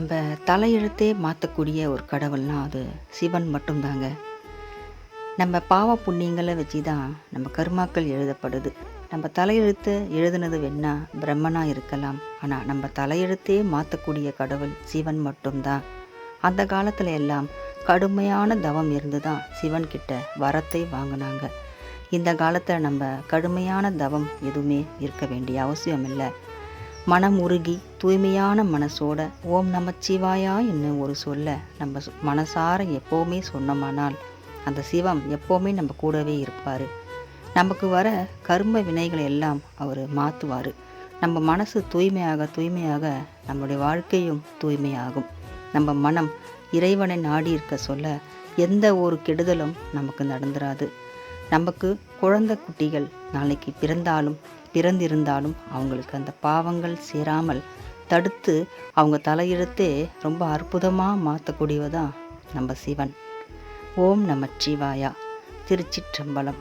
நம்ம தலையெழுத்தே மாற்றக்கூடிய ஒரு கடவுள்னா அது சிவன் மட்டும்தாங்க. நம்ம பாவ புண்ணியங்களை வச்சு தான் நம்ம கர்மாக்கள் எழுதப்படுது. நம்ம தலையெழுத்து எழுதுனது வேணா பிரம்மனா இருக்கலாம். ஆனால் நம்ம தலையெழுத்தே மாற்றக்கூடிய கடவுள் சிவன் மட்டும்தான் அந்த காலத்தில் எல்லாம் கடுமையான தவம் இருந்து தான் சிவன்கிட்ட வரத்தை வாங்கினாங்க. இந்த காலத்தில் நம்ம கடுமையான தவம் எதுவுமே இருக்க வேண்டிய அவசியம் இல்லை மனம் உருகி தூய்மையான மனசோட ஓம் நமச்சிவாயா என்ன ஒரு சொல்ல நம்ம சு- மனசார எப்போவுமே சொன்னோமானால் அந்த சிவம் எப்போவுமே நம்ம கூடவே இருப்பார். நமக்கு வர கர்ம வினைகளை எல்லாம் அவர் மாற்றுவார் நம்ம மனசு தூய்மையாக தூய்மையாக நம்முடைய வாழ்க்கையும் தூய்மையாகும். நம்ம மனம் இறைவனை நாடி இருக்க சொல்ல எந்த ஒரு கெடுதலும் நமக்கு நடந்துராது. நமக்கு குழந்தை குட்டிகள் நாளைக்கு பிறந்தாலும் பிறந்திருந்தாலும் அவங்களுக்கு அந்த பாவங்கள் சேராமல் தடுத்து அவங்க தலையெழுத்தே ரொம்ப அற்புதமாக மாற்றக்கூடியவதான் நம்ம சிவன். ஓம் நமச்சிவாயா திருச்சிற்றம்பலம்.